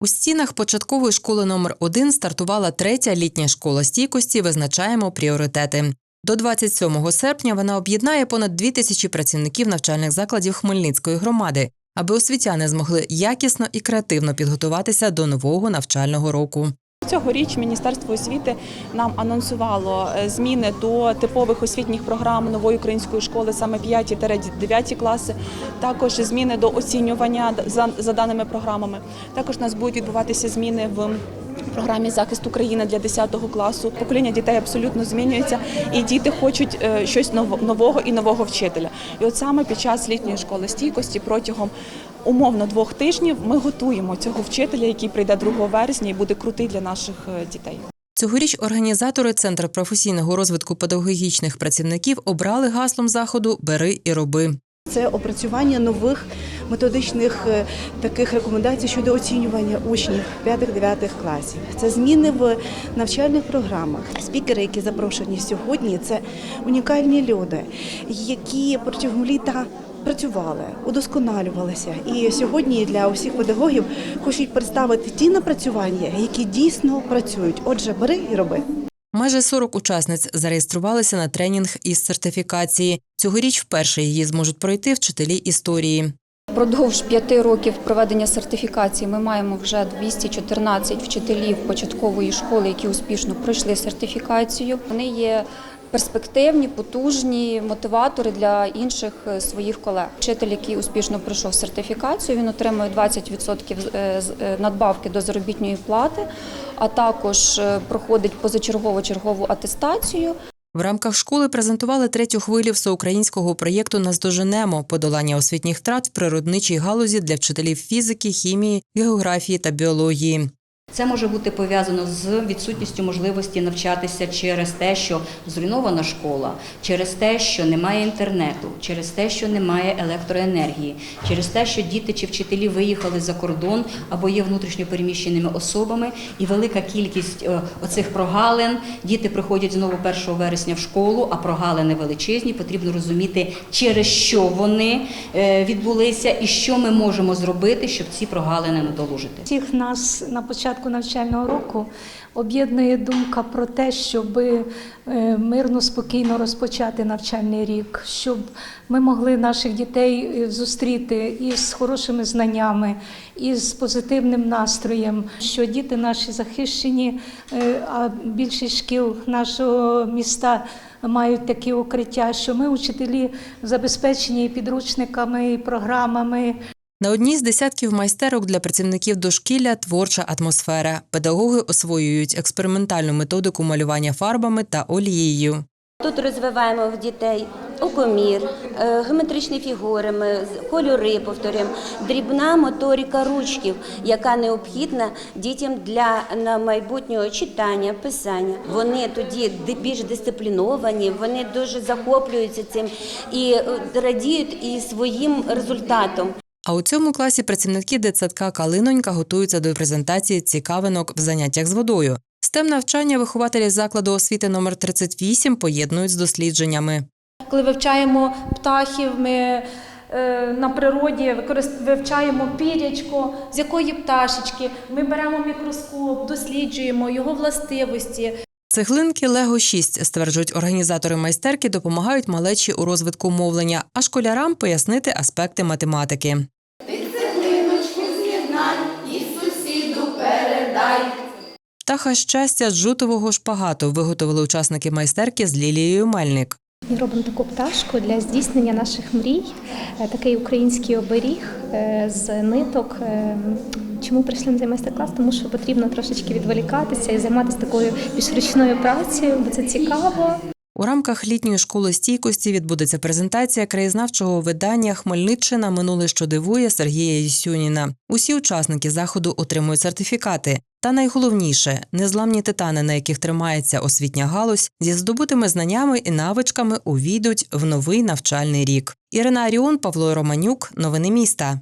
У стінах початкової школи номер 1 стартувала третя літня школа стійкості. Визначаємо пріоритети. До 27 серпня вона об'єднає понад 2 тисячі працівників навчальних закладів Хмельницької громади, аби освітяни змогли якісно і креативно підготуватися до нового навчального року. Цьогоріч Міністерство освіти нам анонсувало е, зміни до типових освітніх програм нової української школи, саме 5-9 класи. Також зміни до оцінювання за, даними програмами. Також у нас будуть відбуватися зміни в програмі захист України для 10 класу. Покоління дітей абсолютно змінюється, і діти хочуть е, щось нового і нового вчителя. І от саме під час літньої школи стійкості протягом умовно двох тижнів ми готуємо цього вчителя, який прийде 2 вересня і буде крутий для наших е, дітей. Цьогоріч організатори Центру професійного розвитку педагогічних працівників обрали гаслом заходу Бери і роби. Це опрацювання нових методичних е, таких рекомендацій щодо оцінювання учнів 5-9 класів. Це зміни в навчальних програмах. Спікери, які запрошені сьогодні, це унікальні люди, які протягом літа працювали, удосконалювалися. І сьогодні для усіх педагогів хочуть представити ті напрацювання, які дійсно працюють. Отже, бери і роби. Майже 40 учасниць зареєструвалися на тренінг із сертифікації. Цьогоріч вперше її зможуть пройти вчителі історії. Впродовж п'яти років проведення сертифікації ми маємо вже 214 вчителів початкової школи, які успішно пройшли сертифікацію. Вони є перспективні, потужні мотиватори для інших е, своїх колег. Вчитель, який успішно пройшов сертифікацію, він отримує 20% з- е, е, надбавки до заробітної плати, а також проходить позачергову чергову атестацію. В рамках школи презентували третю хвилю всеукраїнського проєкту Наздоженемо подолання освітніх втрат в природничій галузі для вчителів фізики, хімії, географії та біології. Це може бути пов'язано з відсутністю можливості навчатися через те, що зруйнована школа, через те, що немає інтернету, через те, що немає електроенергії, через те, що діти чи вчителі виїхали за кордон або є внутрішньо переміщеними особами, і велика кількість е, оцих прогалин. Діти приходять знову 1 вересня в школу, а прогалини величезні. Потрібно розуміти, через що вони е, відбулися, і що ми можемо зробити, щоб ці прогалини надолужити. Всіх нас на початку навчального року об'єднує думка про те, щоб е, мирно, спокійно розпочати навчальний рік, щоб ми могли наших дітей е, зустріти із хорошими знаннями, із позитивним настроєм, що діти наші захищені, е, а більшість шкіл нашого міста мають такі укриття, що ми, учителі, забезпечені підручниками, і програмами. На одній з десятків майстерок для працівників дошкілля творча атмосфера. Педагоги освоюють експериментальну методику малювання фарбами та олією. Тут розвиваємо в дітей окомір, е, геометричні фігури, ми кольори повторюємо, дрібна моторика ручків, яка необхідна дітям для на майбутнього читання, писання. Вони тоді більш дисципліновані, вони дуже захоплюються цим і е, радіють і своїм результатом. А у цьому класі працівники дитсадка Калинонька готуються до презентації цікавинок в заняттях з водою. Стем навчання вихователі закладу освіти номер 38 поєднують з дослідженнями. Коли вивчаємо птахів, ми е, на природі вивчаємо пірячко, з якої пташечки. Ми беремо мікроскоп, досліджуємо його властивості. Цеглинки Лего 6, стверджують організатори майстерки, допомагають малечі у розвитку мовлення, а школярам пояснити аспекти математики. Птаха щастя з жутового шпагату виготовили учасники майстерки з Лілією Мельник. Ми робимо таку пташку для здійснення наших мрій, Е, такий український оберіг е, з ниток. Е, Чому прийшли на цей майстер-клас? Тому що потрібно трошечки відволікатися і займатися такою більш ручною працею, бо це цікаво. У рамках літньої школи стійкості відбудеться презентація краєзнавчого видання Хмельниччина минуле, що дивує Сергія Єсюніна. Усі учасники заходу отримують сертифікати. Та найголовніше незламні титани, на яких тримається освітня галузь, зі здобутими знаннями і навичками увійдуть в новий навчальний рік. Ірина Аріон, Павло Романюк, новини міста.